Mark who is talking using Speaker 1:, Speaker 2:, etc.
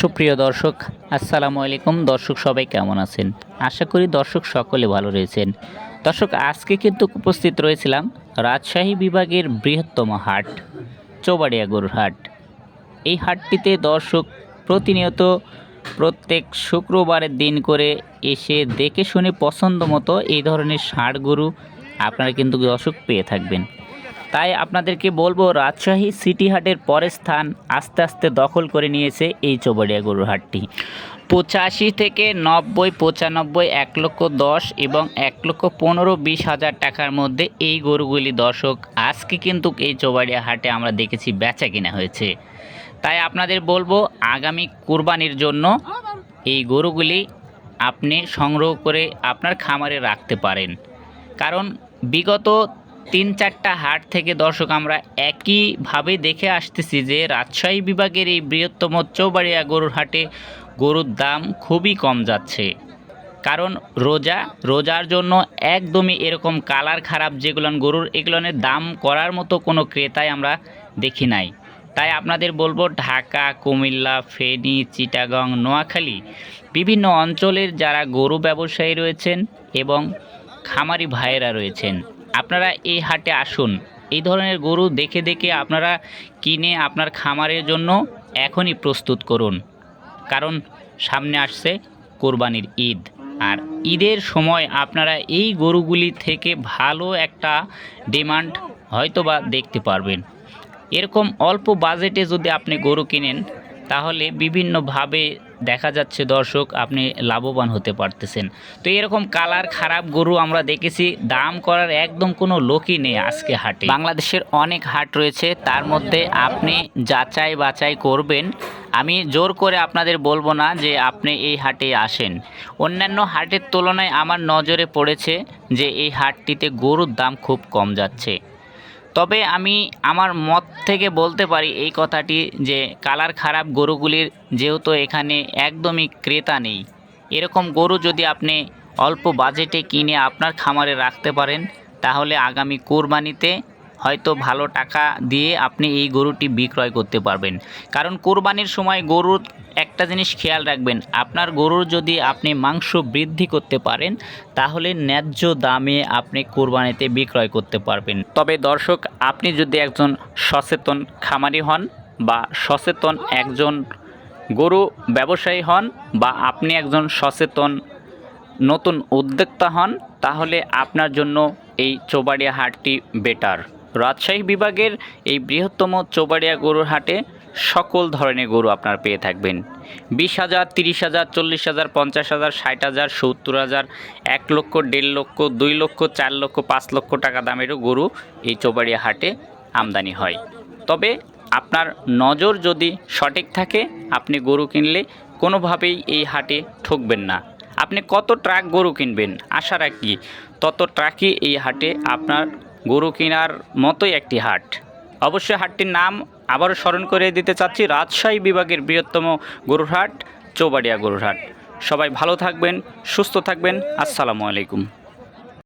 Speaker 1: সুপ্রিয় দর্শক আসসালামু আলাইকুম দর্শক সবাই কেমন আছেন আশা করি দর্শক সকলে ভালো রয়েছেন দর্শক আজকে কিন্তু উপস্থিত রয়েছিলাম রাজশাহী বিভাগের বৃহত্তম হাট চৌবাড়িয়া গরুর হাট এই হাটটিতে দর্শক প্রতিনিয়ত প্রত্যেক শুক্রবারের দিন করে এসে দেখে শুনে পছন্দ মতো এই ধরনের ষাঁড় গরু আপনারা কিন্তু দর্শক পেয়ে থাকবেন তাই আপনাদেরকে বলবো রাজশাহী সিটি হাটের পরের স্থান আস্তে আস্তে দখল করে নিয়েছে এই চৌবাড়িয়া গরুর হাটটি পঁচাশি থেকে নব্বই পঁচানব্বই এক লক্ষ দশ এবং এক লক্ষ পনেরো বিশ হাজার টাকার মধ্যে এই গরুগুলি দর্শক আজকে কিন্তু এই চৌবাড়িয়া হাটে আমরা দেখেছি বেচা কিনা হয়েছে তাই আপনাদের বলবো আগামী কুরবানির জন্য এই গরুগুলি আপনি সংগ্রহ করে আপনার খামারে রাখতে পারেন কারণ বিগত তিন চারটা হাট থেকে দর্শক আমরা একইভাবে দেখে আসতেছি যে রাজশাহী বিভাগের এই বৃহত্তম চৌবাড়িয়া গরুর হাটে গরুর দাম খুবই কম যাচ্ছে কারণ রোজা রোজার জন্য একদমই এরকম কালার খারাপ যেগুলান গরুর এগুলোনের দাম করার মতো কোনো ক্রেতাই আমরা দেখি নাই তাই আপনাদের বলবো ঢাকা কুমিল্লা ফেনী চিটাগং নোয়াখালী বিভিন্ন অঞ্চলের যারা গরু ব্যবসায়ী রয়েছেন এবং খামারি ভাইয়েরা রয়েছেন আপনারা এই হাটে আসুন এই ধরনের গরু দেখে দেখে আপনারা কিনে আপনার খামারের জন্য এখনই প্রস্তুত করুন কারণ সামনে আসছে কোরবানির ঈদ আর ঈদের সময় আপনারা এই গরুগুলি থেকে ভালো একটা ডিমান্ড হয়তোবা দেখতে পারবেন এরকম অল্প বাজেটে যদি আপনি গরু কিনেন তাহলে বিভিন্নভাবে দেখা যাচ্ছে দর্শক আপনি লাভবান হতে পারতেছেন তো এরকম কালার খারাপ গরু আমরা দেখেছি দাম করার একদম কোনো লোকই নেই আজকে হাটে বাংলাদেশের অনেক হাট রয়েছে তার মধ্যে আপনি যাচাই বাছাই করবেন আমি জোর করে আপনাদের বলবো না যে আপনি এই হাটে আসেন অন্যান্য হাটের তুলনায় আমার নজরে পড়েছে যে এই হাটটিতে গরুর দাম খুব কম যাচ্ছে তবে আমি আমার মত থেকে বলতে পারি এই কথাটি যে কালার খারাপ গরুগুলির যেহেতু এখানে একদমই ক্রেতা নেই এরকম গরু যদি আপনি অল্প বাজেটে কিনে আপনার খামারে রাখতে পারেন তাহলে আগামী কোরবানিতে হয়তো ভালো টাকা দিয়ে আপনি এই গরুটি বিক্রয় করতে পারবেন কারণ কোরবানির সময় গরুর একটা জিনিস খেয়াল রাখবেন আপনার গরুর যদি আপনি মাংস বৃদ্ধি করতে পারেন তাহলে ন্যায্য দামে আপনি কোরবানিতে বিক্রয় করতে পারবেন তবে দর্শক আপনি যদি একজন সচেতন খামারি হন বা সচেতন একজন গরু ব্যবসায়ী হন বা আপনি একজন সচেতন নতুন উদ্যোক্তা হন তাহলে আপনার জন্য এই চোবাড়িয়া হাটটি বেটার রাজশাহী বিভাগের এই বৃহত্তম চৌবাড়িয়া গরুর হাটে সকল ধরনের গরু আপনার পেয়ে থাকবেন বিশ হাজার তিরিশ হাজার চল্লিশ হাজার পঞ্চাশ হাজার ষাট হাজার সত্তর হাজার এক লক্ষ দেড় লক্ষ দুই লক্ষ চার লক্ষ পাঁচ লক্ষ টাকা দামেরও গরু এই চৌবাড়িয়া হাটে আমদানি হয় তবে আপনার নজর যদি সঠিক থাকে আপনি গরু কিনলে কোনোভাবেই এই হাটে ঠকবেন না আপনি কত ট্রাক গরু কিনবেন আশা রাখি তত ট্রাকই এই হাটে আপনার গরু কেনার মতোই একটি হাট অবশ্যই হাটটির নাম আবারও স্মরণ করে দিতে চাচ্ছি রাজশাহী বিভাগের বৃহত্তম গরুর হাট চৌবাড়িয়া গরুর হাট সবাই ভালো থাকবেন সুস্থ থাকবেন আসসালামু আলাইকুম